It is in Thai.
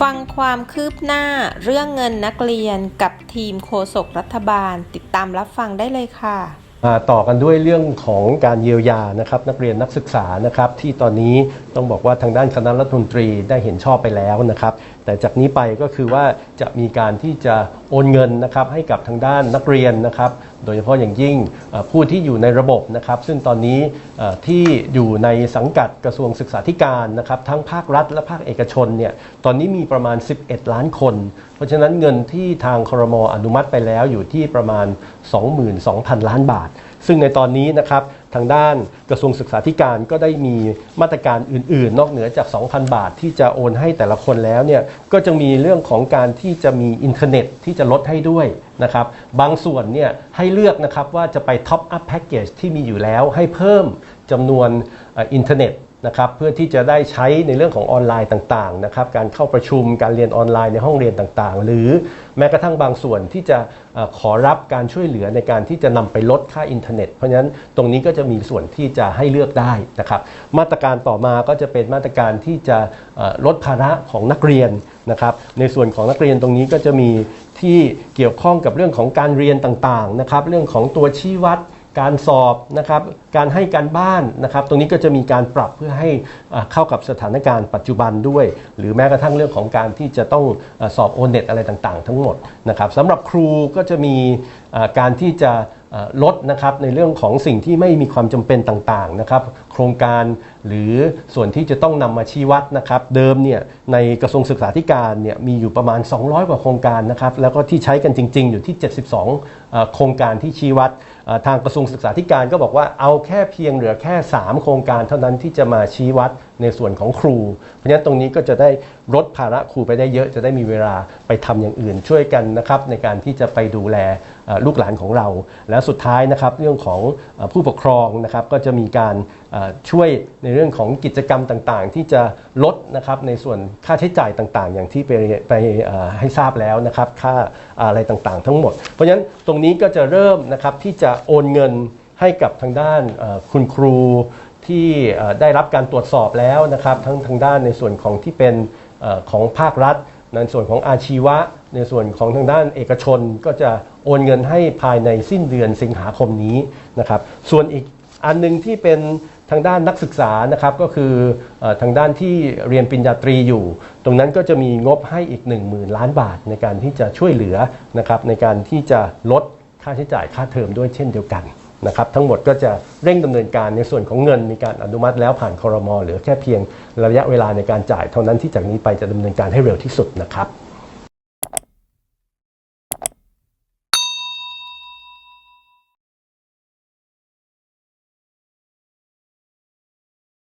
ฟังความคืบหน้าเรื่องเงินนักเรียนกับทีมโฆษกรัฐบาล ติดตามรับฟังได้เลยค่ะ ต่อกันด้วยเรื่องของการเยียวยานะครับนักเรียนนักศึกษานะครับที่ตอนนี้ ต้องบอกว่าทางด้านคณะรัฐมนตรีได้เห็นชอบไปแล้วนะครับ แต่จากนี้ไปก็คือว่าจะมีการที่จะโอนเงินนะครับให้กับทางด้านนักเรียนนะครับ โดยเฉพาะอย่างยิ่งผู้ที่อยู่ในระบบนะครับ ซึ่งตอนนี้ที่อยู่ในสังกัดกระทรวงศึกษาธิการนะครับ ทั้งภาครัฐและภาคเอกชนเนี่ยตอนนี้มีประมาณ 11 ล้านคน เพราะฉะนั้นเงินที่ทางครมอนุมัติไปแล้วอยู่ที่ประมาณ 22,000 ล้านบาท ซึ่งในตอนนี้นะครับ ทางด้านกระทรวงศึกษาธิการก็ได้มีมาตรการอื่น ๆ นอกเหนือจาก 2,000 บาทที่จะโอนให้แต่ละคนแล้วเนี่ยก็จะมีเรื่องของการที่จะมีอินเทอร์เน็ตที่จะลดให้ด้วยนะครับบางส่วนเนี่ยให้เลือกนะครับว่าจะไปท็อปอัพแพ็กเกจที่มีอยู่แล้วให้เพิ่มจำนวนอินเทอร์เน็ต นะครับเพื่อที่จะได้ใช้ในเรื่องของออนไลน์ต่างๆนะครับการเข้าประชุมการเรียนออนไลน์ในห้องเรียนต่างๆ หรือแม้กระทั่งบางส่วนที่จะขอรับการช่วยเหลือในการที่จะนำไปลดค่าอินเทอร์เน็ต เพราะฉะนั้นตรงนี้ก็จะมีส่วนที่จะให้เลือกได้นะครับมาตรการต่อมาก็จะเป็นมาตรการที่จะลดภาระของนักเรียนนะครับในส่วนของนักเรียนตรงนี้ก็จะมีที่เกี่ยวข้องกับเรื่องของการเรียนต่างๆนะครับเรื่องของตัวชี้วัด การสอบนะครับการให้การบ้านนะครับ ตรงนี้ก็จะมีการปรับเพื่อให้เข้ากับสถานการณ์ปัจจุบันด้วย หรือแม้กระทั่งเรื่องของการที่จะต้องสอบโอเน็ตอะไรต่างๆ ทั้งหมดนะครับสำหรับครูก็จะมีการที่จะ ลดนะครับในเรื่องของสิ่งที่ไม่มีความจำเป็นต่างๆนะครับโครงการหรือส่วนที่จะต้องนำมาชี้วัดนะครับเดิมเนี่ยในกระทรวงศึกษาธิการเนี่ยมีอยู่ประมาณ 200 กว่าโครงการนะครับแล้วก็ที่ใช้กันจริง ๆ อยู่ที่ 72เอ่อโครงการที่ชี้วัดทางกระทรวงศึกษาธิการก็บอกว่าเอาแค่เพียงเหลือแค่ 3 โครงการเท่านั้นที่จะมาชี้วัดในส่วนของครู เพราะฉะนั้นตรงนี้ก็จะได้ลดภาระครูไปได้เยอะจะได้มีเวลาไปทำอย่างอื่นช่วยกันนะครับในการที่จะไปดูแลลูกหลานของเราและสุดท้ายนะครับเรื่องของผู้ปกครองนะครับก็จะมีการช่วยในเรื่องของกิจกรรมต่างๆ ที่จะลดนะครับในส่วนค่าใช้จ่ายต่างๆ อย่างที่ไปไปให้ทราบแล้วนะครับค่าอะไรต่างๆ ทั้งหมด เพราะฉะนั้นตรงนี้ก็จะเริ่มนะครับที่จะโอนเงินให้กับทางด้านคุณครูที่ได้รับการตรวจสอบแล้วนะครับทั้งทางด้านในส่วนของที่เป็นของภาครัฐ ในส่วนของอาชีวะ ในส่วนของทางด้านเอกชนก็จะโอนเงินให้ภายในสิ้นเดือนสิงหาคมนี้นะครับ ส่วนอีกอันหนึงที่เป็นทางด้านนักศึกษานะครับก็คือเออทางด้านที่เรียนปริญญาตรีอยู่ ตรงนั้นก็จะมีงบให้อีก 1 0,000 ล้านบาทในการที่จะช่วยเหลือนะครับในการที่จะลดค่าใช้จ่ายค่าเทอมด้วยเช่นเดียวกัน นะครับทั้งหมดก็จะเร่งดำเนินการในส่วนของเงินมีการอนุมัติแล้วผ่านคอรมอเหลือแค่เพียงระยะเวลาในการจ่ายเท่านั้นที่จากนี้ไปจะดำเนินการให้เร็วที่สุดนะครับ